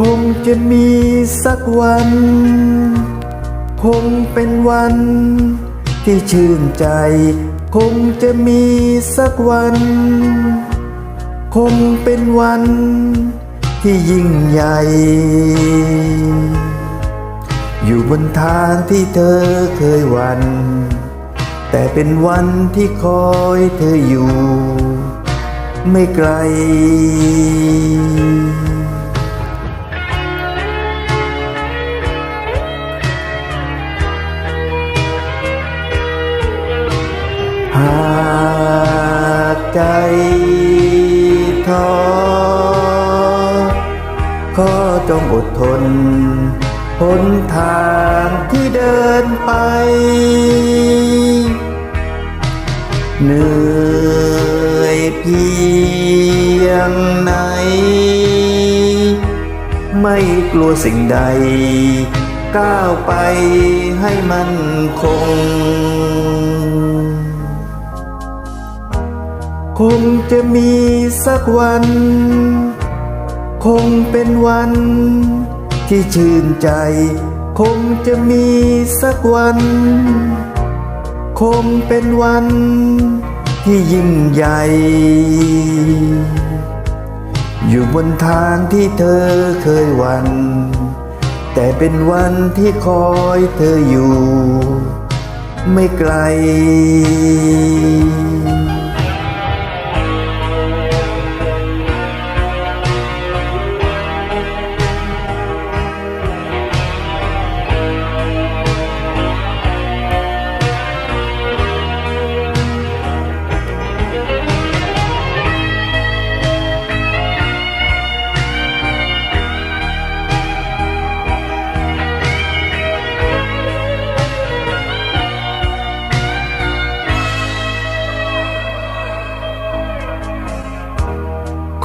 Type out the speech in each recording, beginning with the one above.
คงจะมีสักวัน คงเป็นวัน ที่ชื่นใจ คงจะมีสักวัน คงเป็นวัน ที่ยิ่งใหญ่ อยู่บนทางที่เธอเคยหวัน แต่เป็นวันที่คอยเธออยู่ ไม่ไกล นทางที่เดินไป เหนื่อยเพียงไหน ไม่กลัวสิ่งใด ก้าวไปให้มันคง คงจะมีสักวัน คงเป็นวัน ที่ชื่นใจ คงจะมีสักวัน คงเป็นวันที่ยิ่งใหญ่ อยู่บนทางที่เธอเคยวัน แต่เป็นวันที่คอยเธออยู่ ไม่ไกล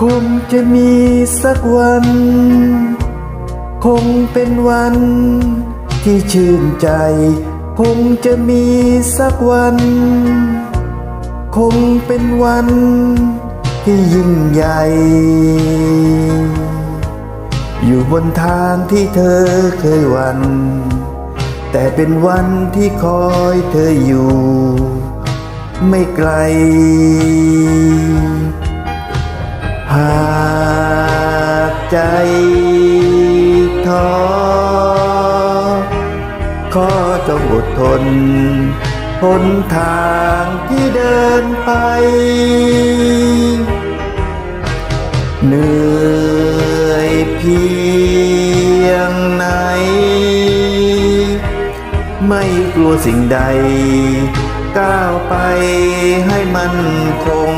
คงจะมีสักวัน คงเป็นวัน ที่ชื่นใจ คงจะมีสักวัน คงเป็นวัน ที่ยิ่งใหญ่ อยู่บนทางที่เธอเคยวัน แต่เป็นวันที่คอยเธออยู่ ไม่ไกล ใจท้อก็จงอดทนหนทางที่เดินไปเหนื่อยเพียงไหน ไม่กลัวสิ่งใด ก้าวไปให้มันคง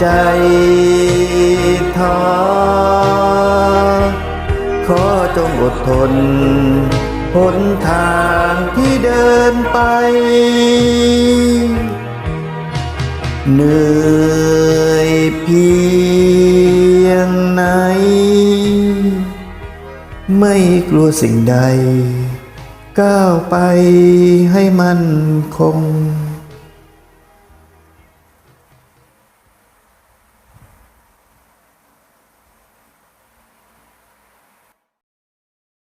ใจท้อขอจงอดทน หนทางที่เดินไป เหนื่อยเพียงไหน ไม่กลัวสิ่งใด ก้าวไปให้มันคง